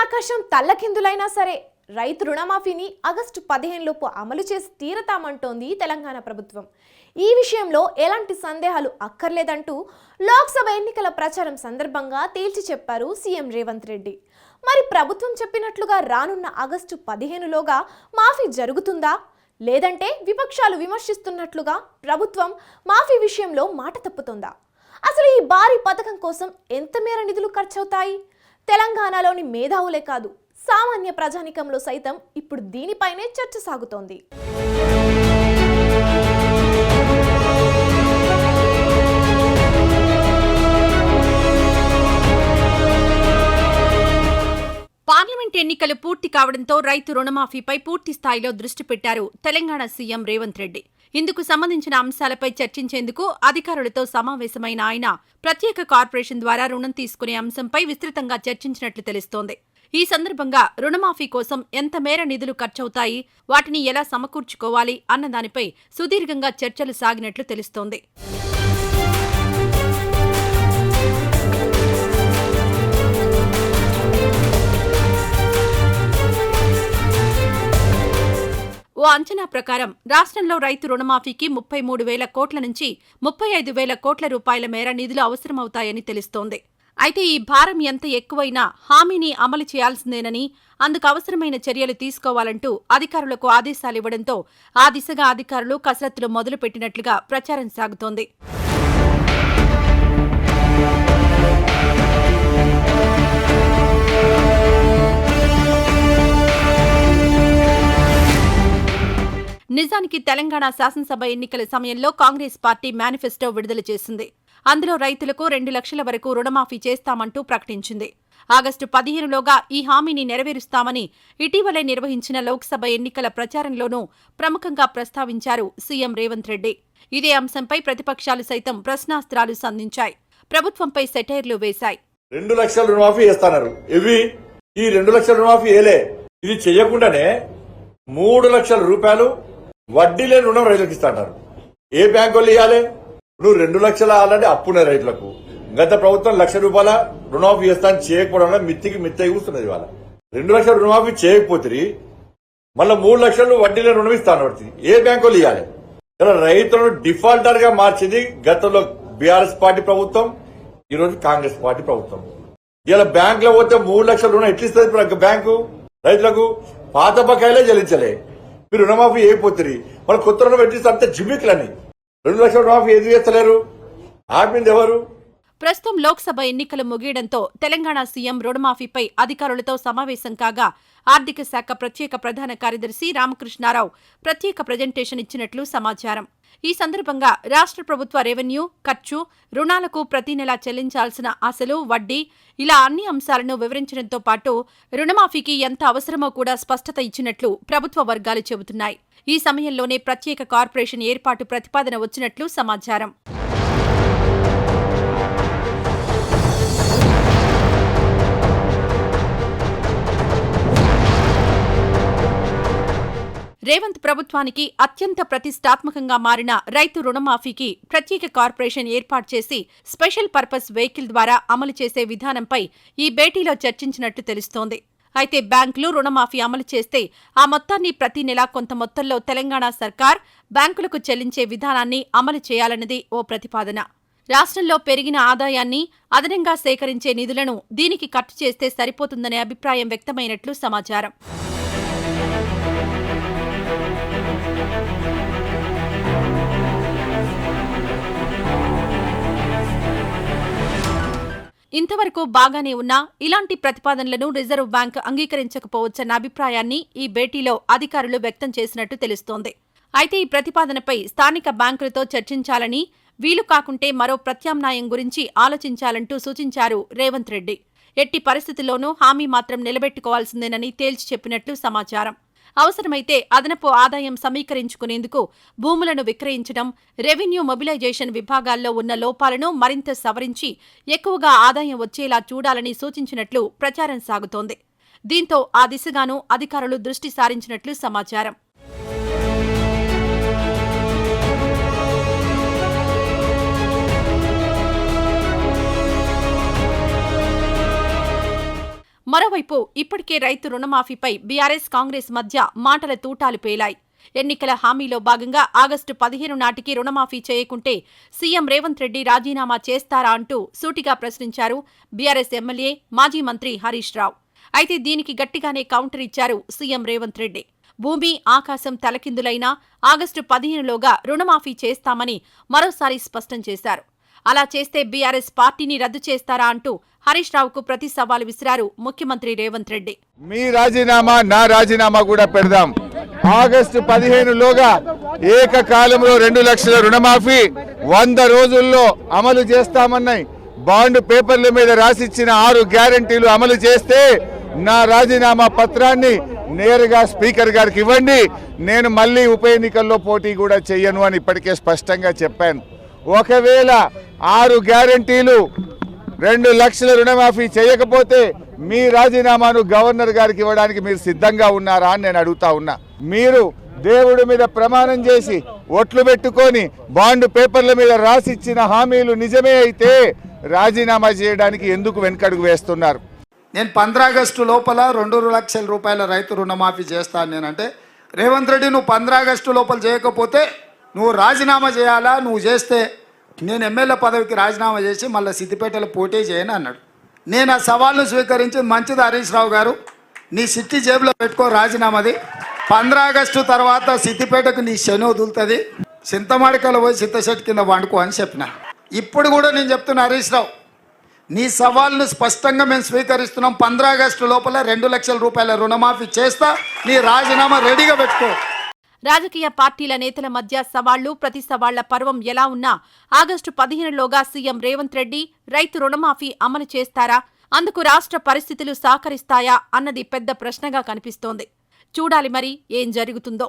ఆకాశం తల్లకిందులైనా సరే రైతు రుణమాఫీని ఆగస్టు పదిహేనులోపు అమలు చేసి తీరతామంటోంది తెలంగాణ ప్రభుత్వం. ఈ విషయంలో ఎలాంటి సందేహాలు అక్కర్లేదంటూ లోక్సభ ఎన్నికల ప్రచారం సందర్భంగా తేల్చి చెప్పారు సీఎం రేవంత్ రెడ్డి. మరి ప్రభుత్వం చెప్పినట్లుగా రానున్న ఆగస్టు పదిహేనులోగా మాఫీ జరుగుతుందా? లేదంటే విపక్షాలు విమర్శిస్తున్నట్లుగా ప్రభుత్వం మాఫీ విషయంలో మాట తప్పుతుందా? అసలు ఈ భారీ పథకం కోసం ఎంత మేర నిధులు ఖర్చవుతాయి? తెలంగాణలోని మేధావులే కాదు సామాన్య ప్రజానికంలో సైతం ఇప్పుడు దీనిపైనే చర్చ సాగుతోంది. పార్లమెంట్ ఎన్నికలు పూర్తి కావడంతో రైతు రుణమాఫీపై పూర్తి స్థాయిలో దృష్టి పెట్టారు తెలంగాణ సీఎం రేవంత్ రెడ్డి. ఇందుకు సంబంధించిన అంశాలపై చర్చించేందుకు అధికారులతో సమావేశమైన ఆయన ప్రత్యేక కార్పొరేషన్ ద్వారా రుణం తీసుకునే అంశంపై విస్తృతంగా చర్చించినట్లు తెలుస్తోంది. ఈ సందర్భంగా రుణమాఫీ కోసం ఎంత మేర నిధులు ఖర్చవుతాయి వాటిని ఎలా సమకూర్చుకోవాలి అన్న దానిపై సుదీర్ఘంగా చర్చలు సాగినట్లు తెలుస్తోంది. ఓ అంచనా ప్రకారం రాష్ట్రంలో రైతు రుణమాఫీకి ముప్పై మూడు వేల కోట్ల నుంచి ముప్పై ఐదు వేల కోట్ల రూపాయల మేర నిధులు అవసరమవుతాయని తెలుస్తోంది. అయితే ఈ భారం ఎంత ఎక్కువైనా హామీని అమలు చేయాల్సిందేనని అందుకు అవసరమైన చర్యలు తీసుకోవాలంటూ అధికారులకు ఆదేశాలివ్వడంతో ఆ దిశగా అధికారులు కసరత్తులు మొదలుపెట్టినట్లుగా ప్రచారం సాగుతోంది. నిజానికి తెలంగాణ శాసనసభ ఎన్నికల సమయంలో కాంగ్రెస్ పార్టీ మేనిఫెస్టో విడుదల చేసింది. అందులో రైతులకు రెండు లక్షల వరకు రుణమాఫీ చేస్తామంటూ ప్రకటించింది. ఆగస్టు పదిహేనులోగా ఈ హామీని నెరవేరుస్తామని ఇటీవలే నిర్వహించిన లోక్సభ ఎన్నికల ప్రచారంలోనూ ప్రముఖంగా ప్రస్తావించారు సీఎం రేవంత్ రెడ్డి. ఇదే అంశంపై ప్రతిపక్షాలు సైతం ప్రశ్నాస్త్రాలు సంధించాయి. ప్రభుత్వంపై సెటైర్లు వేశాయి. రెండు లక్షల రుణమాఫీ చేస్తున్నారు. ఇవి ఈ రెండు లక్షల రుణమాఫీ ఏలే. ఇది చేయకుండానే మూడు లక్షల రూపాయలు వడ్డీ లేని రుణం రైతులకు ఇస్తాంటారు ఏ బ్యాంకు వాళ్ళు ఇవ్వాలి నువ్వు రెండు లక్షల ఆల్రెడీ అప్పున్న రైతులకు. గత ప్రభుత్వం లక్ష రూపాయల రుణమాఫీ చేస్తాను చేయకపోవడం వల్ల మిత్తికి మిత్తై కూస్తున్నది ఇవాళ. రెండు లక్షల రుణమాఫీ చేయకపోతే మళ్ళీ మూడు లక్షలు వడ్డీలో రుణం ఇస్తాను పడుతుంది ఏ బ్యాంకు వాళ్ళు ఇవ్వాలి ఇలా రైతులను డిఫాల్టర్గా మార్చింది గతంలో బీఆర్ఎస్ పార్టీ ప్రభుత్వం ఈ రోజు కాంగ్రెస్ పార్టీ ప్రభుత్వం. ఇలా బ్యాంకులో పోతే మూడు లక్షల రుణం ఎట్లా ఇస్తుంది ఇప్పుడు బ్యాంకు? రైతులకు పాత బకాయిలే చెల్లించలే. మీరు రుణమాఫీ అయిపోతుంది వాళ్ళు కొత్త రుణం ఎట్లిస్తే అంతే జిమ్మిక్లని. రెండు లక్షల రుణమాఫీ ఎందుకు చేస్తలేరు? ఆపింది ఎవరు? ప్రస్తుతం లోక్సభ ఎన్నికలు ముగియడంతో తెలంగాణ సీఎం రుణమాఫీపై అధికారులతో సమావేశం కాగా ఆర్థిక శాఖ ప్రత్యేక ప్రధాన కార్యదర్శి రామకృష్ణారావు ప్రత్యేక ప్రజెంటేషన్ ఇచ్చినట్లు సమాచారం. ఈ సందర్భంగా రాష్ట్ర ప్రభుత్వ రెవెన్యూ ఖర్చు రుణాలకు ప్రతి నెలా చెల్లించాల్సిన అసలు వడ్డీ ఇలా అన్ని అంశాలను వివరించడంతో పాటు రుణమాఫీకి ఎంత అవసరమో కూడా స్పష్టత ఇచ్చినట్లు ప్రభుత్వ వర్గాలు చెబుతున్నాయి. ఈ సమయంలోనే ప్రత్యేక కార్పొరేషన్ ఏర్పాటు ప్రతిపాదన వచ్చినట్లు సమాచారం. రేవంత్ ప్రభుత్వానికి అత్యంత ప్రతిష్టాత్మకంగా మారిన రైతు రుణమాఫీకి ప్రత్యేక కార్పొరేషన్ ఏర్పాటు చేసి స్పెషల్ పర్పస్ వెహికల్ ద్వారా అమలు చేసే విధానంపై ఈ భేటీలో చర్చించినట్టు తెలుస్తోంది. అయితే బ్యాంకులు రుణమాఫీ అమలు చేస్తే ఆ మొత్తాన్ని ప్రతి నెలా కొంత మొత్తంలో తెలంగాణ సర్కార్ బ్యాంకులకు చెల్లించే విధానాన్ని అమలు చేయాలన్నది ఓ ప్రతిపాదన. రాష్ట్రంలో పెరిగిన ఆదాయాన్ని అదనంగా సేకరించే నిధులను దీనికి ఖర్చు చేస్తే సరిపోతుందనే అభిప్రాయం వ్యక్తమైనట్లు సమాచారం. ఇంతవరకు బాగానే ఉన్నా ఇలాంటి ప్రతిపాదనలను రిజర్వ్ బ్యాంక్ అంగీకరించకపోవచ్చన్న అభిప్రాయాన్ని ఈ భేటీలో అధికారులు వ్యక్తం చేసినట్టు తెలుస్తోంది. అయితే ఈ ప్రతిపాదనపై స్థానిక బ్యాంకులతో చర్చించాలని వీలు కాకుంటే మరో ప్రత్యామ్నాయం గురించి ఆలోచించాలంటూ సూచించారు రేవంత్ రెడ్డి. ఎట్టి పరిస్థితుల్లోనూ హామీ మాత్రం నిలబెట్టుకోవాల్సిందేనని తేల్చి చెప్పినట్లు సమాచారం. అవసరమైతే అదనపు ఆదాయం సమీకరించుకునేందుకు భూములను విక్రయించడం రెవెన్యూ మొబిలైజేషన్ విభాగాల్లో ఉన్న లోపాలను మరింత సవరించి ఎక్కువగా ఆదాయం వచ్చేలా చూడాలని సూచించినట్లు ప్రచారం సాగుతోంది. దీంతో ఆ దిశగానూ అధికారులు దృష్టి సారించినట్లు సమాచారం. మరోవైపు ఇప్పటికే రైతు రుణమాఫీపై బీఆర్ఎస్ కాంగ్రెస్ మధ్య మాటల తూటాలు పేలాయి. ఎన్నికల హామీలో భాగంగా ఆగస్టు పదిహేను నాటికి రుణమాఫీ చేయకుంటే సీఎం రేవంత్ రెడ్డి రాజీనామా చేస్తారా అంటూ సూటిగా ప్రశ్నించారు బీఆర్ఎస్ ఎమ్మెల్యే మాజీ మంత్రి హరీష్ రావు. అయితే దీనికి గట్టిగానే కౌంటర్ ఇచ్చారు సీఎం రేవంత్ రెడ్డి. భూమి ఆకాశం తలకిందులైనా ఆగస్టు పదిహేనులోగా రుణమాఫీ చేస్తామని మరోసారి స్పష్టం చేశారు. అలా చేస్తే బీఆర్ఎస్ పార్టీని రద్దు చేస్తారా అంటూ హరీష్ రావుకు ప్రతి సవాలు విసిరారు ముఖ్యమంత్రి రేవంత్ రెడ్డి. మీ రాజీనామా నా రాజీనామా కూడా పెడదాం. ఆగస్టు పదిహేనులోగా ఏకకాలంలో రెండు లక్షల రుణమాఫీ వంద రోజుల్లో అమలు చేస్తామన్నాయి బాండ్ పేపర్ల మీద రాసిచ్చిన ఆరు గ్యారంటీలు అమలు చేస్తే నా రాజీనామా పత్రాన్ని నేరుగా స్పీకర్ గారికి ఇవ్వండి. నేను మళ్ళీ ఉప ఎన్నికల్లో పోటీ కూడా చెయ్యను అని ఇప్పటికే స్పష్టంగా చెప్పాను. ఒకవేళ ఆరు గ్యారంటీలు రెండు లక్షల రుణమాఫీ చేయకపోతే మీ రాజీనామాను గవర్నర్ గారికి ఇవ్వడానికి మీరు సిద్ధంగా ఉన్నారా అని నేను అడుగుతా ఉన్నా. మీరు దేవుడి మీద ప్రమాణం చేసి ఒట్లు పెట్టుకొని బాండ్ పేపర్ల మీద రాసిచ్చిన హామీలు నిజమే అయితే రాజీనామా చేయడానికి ఎందుకు వెనకడుగు వేస్తున్నారు? నేను పంద్రాగస్టు లోపల రెండు లక్షల రూపాయల రైతు రుణమాఫీ చేస్తాను నేనంటే రేవంత్ రెడ్డి నువ్వు పంద్రాగస్టు లోపల చేయకపోతే నువ్వు రాజీనామా చేయాలా? నువ్వు చేస్తే నేను ఎమ్మెల్యే పదవికి రాజీనామా చేసి మళ్ళీ సిద్దిపేటలో పోటీ చేయను అన్నాడు. నేను ఆ సవాల్ను స్వీకరించి మంచిది హరీష్ రావు గారు నీ సిట్టి జేబులో పెట్టుకో రాజీనామాది. పంద్రాగస్టు తర్వాత సిద్దిపేటకు నీ శని వదులుతుంది. చింతమాడికలు పోయి చింతశెట్టి కింద వండుకో అని చెప్పిన. ఇప్పుడు కూడా నేను చెప్తున్నా హరీష్ రావు నీ సవాల్ను స్పష్టంగా మేము స్వీకరిస్తున్నాం. పంద్రాగస్టు లోపల రెండు లక్షల రూపాయల రుణమాఫీ చేస్తా నీ రాజీనామా రెడీగా పెట్టుకో. రాజకీయ పార్టీల నేతల మధ్య సవాళ్ళు ప్రతి సవాళ్ళ పర్వం ఎలా ఉన్నా ఆగస్టు పదిహేనులోగా సీఎం రేవంత్ రెడ్డి రైతు రుణమాఫీ అమలు చేస్తారా? అందుకు రాష్ట్ర పరిస్థితులు సహకరిస్తాయా? అన్నది పెద్ద ప్రశ్నగా కనిపిస్తోంది. చూడాలి మరి ఏం జరుగుతుందో.